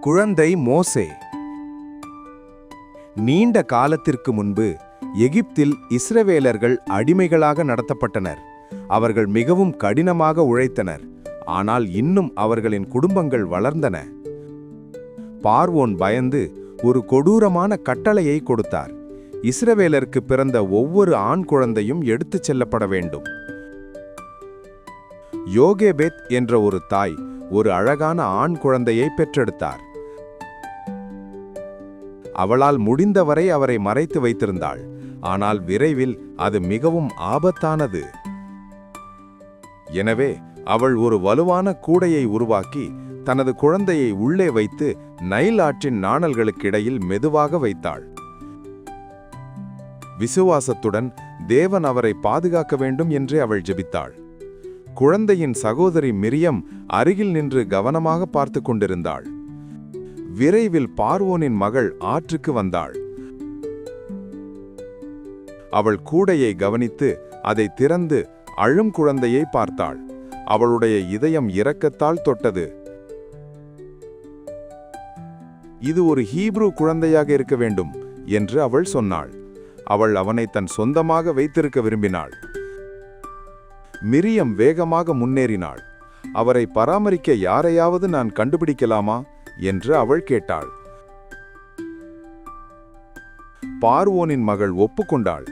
குழந்தை மோசே. நீண்ட காலத்திற்கு முன்பு எகிப்தில் இஸ்ரவேலர்கள் அடிமைகளாக நடத்தப்பட்டனர். அவர்கள் மிகவும் கடினமாக உழைத்தனர். ஆனால் இன்னும் அவர்களின் குடும்பங்கள் வளர்ந்தன. பார்வோன் பயந்து ஒரு கொடூரமான கட்டளையை கொடுத்தார். இஸ்ரவேலருக்கு பிறந்த ஒவ்வொரு ஆண் குழந்தையும் எடுத்துச் செல்லப்பட வேண்டும். யோகேபெத் என்ற ஒரு தாய் ஒரு அழகான ஆண் குழந்தையை பெற்றெடுத்தார். அவளால் முடிந்தவரை அவரை மறைத்து வைத்திருந்தாள். ஆனால் விரைவில் அது மிகவும் ஆபத்தானது. எனவே அவள் ஒரு வலுவான கூடையை உருவாக்கி தனது குழந்தையை உள்ளே வைத்து நைல் ஆற்றின் நாணல்களுக்கிடையில் மெதுவாக வைத்தாள். விசுவாசத்துடன் தேவன் அவரை பாதுகாக்க வேண்டும் என்று அவள் ஜெபித்தாள். குழந்தையின் சகோதரி மிரியம் அருகில் நின்று கவனமாக பார்த்து கொண்டிருந்தாள். விரைவில் பார்வோனின் மகள் ஆற்றுக்கு வந்தாள். அவள் கூடையை கவனித்து அதை திறந்து அழும் குழந்தையை பார்த்தாள். அவளுடைய இதயம் இரக்கத்தால் தொட்டது. இது ஒரு ஹீப்ரு குழந்தையாக இருக்க வேண்டும் என்று அவள் சொன்னாள். அவள் அவனை தன் சொந்தமாக வைத்திருக்க விரும்பினாள். மிரியம் வேகமாக முன்னேறினாள். அவரை பராமரிக்க யாரையாவது நான் கண்டுபிடிக்கலாமா? என்று அவள் கேட்டாள். பார்வோனின் மகள் ஒப்புக்கொண்டாள்.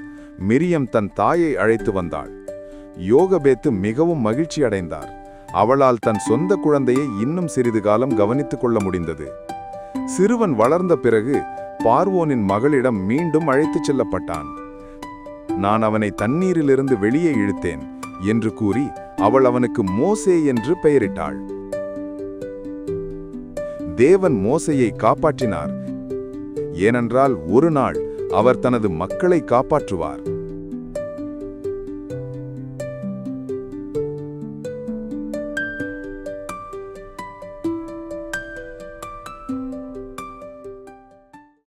மிரியம் தன் தாயை அழைத்து வந்தாள். யோகபேத்து மிகவும் மகிழ்ச்சி அடைந்தார். அவளால் தன் சொந்த குழந்தையை இன்னும் சிறிது காலம் கவனித்துக் கொள்ள முடிந்தது. சிறுவன் வளர்ந்த பிறகு பார்வோனின் மகளிடம் மீண்டும் அழைத்துச் செல்லப்பட்டான். நான் அவனை தண்ணீரிலிருந்து வெளியே இழுத்தேன் என்று கூறி அவள் அவனுக்கு மோசே என்று பெயரிட்டாள். தேவன் மோசையை காப்பாற்றினார். ஏனென்றால் ஒரு நாள் அவர் தனது மக்களை காப்பாற்றுவார்.